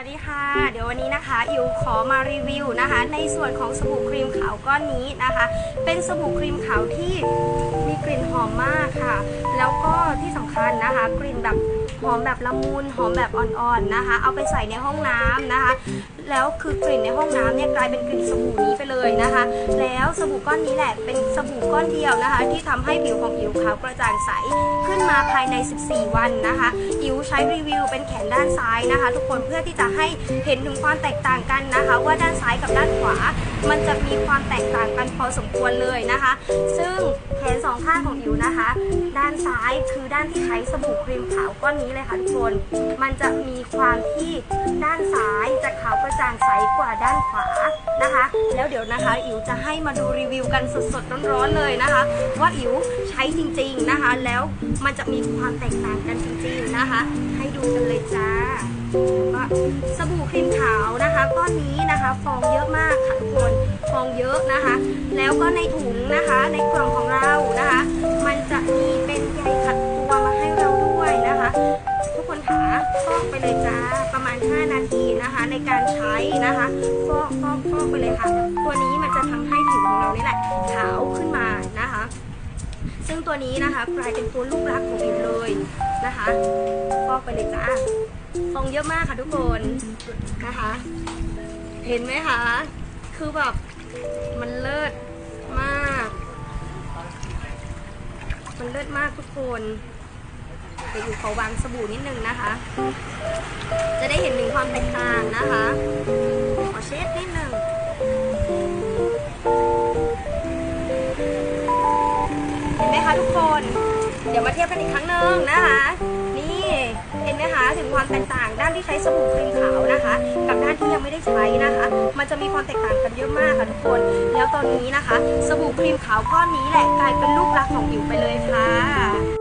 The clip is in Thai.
วัสดีค่ะ เดี๋ยววันนี้นะคะอิวขอมารีวิวนะคะ ในส่วนของสบู่ครีมขาวก้อนนี้นะคะ เป็นสบู่ครีมขาวที่มีกลิ่นหอมมากค่ะ แล้วก็ที่สำคัญนะคะ กลิ่นแบบหอมแบบละมุนหอมแบบอ่อนๆนะคะ เอาไปใส่ในห้องน้ำนะคะ แล้วคือกลิ่นในห้องน้ำเนี่ยกลายเป็นกลิ่นสบู่นี้ไปเลยนะคะ แล้วสบู่ก้อนนี้แหละเป็นสบู่ก้อนเดียวนะคะ ที่ทำให้ผิวของอิ๋วขาวกระจ่างใสขึ้นมาภายใน 14 วันนะคะอิ๋วใช้รีวิวเป็นแขนด้านซ้ายนะคะ ทุกคนเพื่อที่จะให้เห็นถึงความแตกต่างกันนะคะ ว่าด้านซ้ายกับด้านขวา มันจะมีความแตกต่างกันพอสมควรเลยนะคะ ซึ่งแขนสองข้างของอิ๋วนะคะ ด้านซ้ายคือด้านที่ใช้สบู่ครีมขาวก้อนนี้เลยค่ะทุกคน มันจะมีความที่ด้านซ้ายจะขาวกระจ่างใสกว่าด้านขวานะคะ แล้วเดี๋ยวนะคะอิ๋วจะให้มาดูรีวิวกันสดๆร้อนๆเลยนะคะ ว่าอิ๋วใช้จริงๆนะคะ แล้วมันจะมีความแตกต่างกันจริงๆนะคะ ให้ดูกันเลยจ้าก็สบู่ครีมขาวนะคะก้อนนี้นะคะฟองเยอะมากค่ะทุกคนฟองเยอะนะคะ แล้วก็ในถุงนะคะในกล่องของเรานะคะ ฟอกไปเลยจ้าประมาณ 5 นาทีนะคะ ในการใช้นะคะ ฟอกฟอกฟอกไปเลยค่ะ ตัวนี้มันจะทำให้ผิวของเรานี่แหละขาวขึ้นมานะคะ ซึ่งตัวนี้นะคะกลายเป็นตัวลูกรักของผิวเลยนะคะ ฟอกไปเลยจ้าฟองเยอะมากค่ะทุกคนนะคะ เห็นไหมคะ คือแบบมันเลิศมาก มันเลิศมากทุกคน เดี๋ยวอยู่ขอวางสบู่นิดนึงนะคะ จะได้เห็นถึงความแตกต่างนะคะ ขอเช็ดนิดนึงเห็นไหมคะทุกคน เดี๋ยวมาเทียบกันอีกครั้งหนึ่งนะคะ นี่เห็นไหมคะถึงความแตกต่างด้านที่ใช้สบู่ครีมขาวนะคะ กับด้านที่ยังไม่ได้ใช้นะคะ มันจะมีความแตกต่างกันเยอะมากค่ะทุกคน แล้วตอนนี้นะคะ สบู่ครีมขาวก้อนนี้แหละกลายเป็นลูกรักของอิ๋วไปเลยค่ะ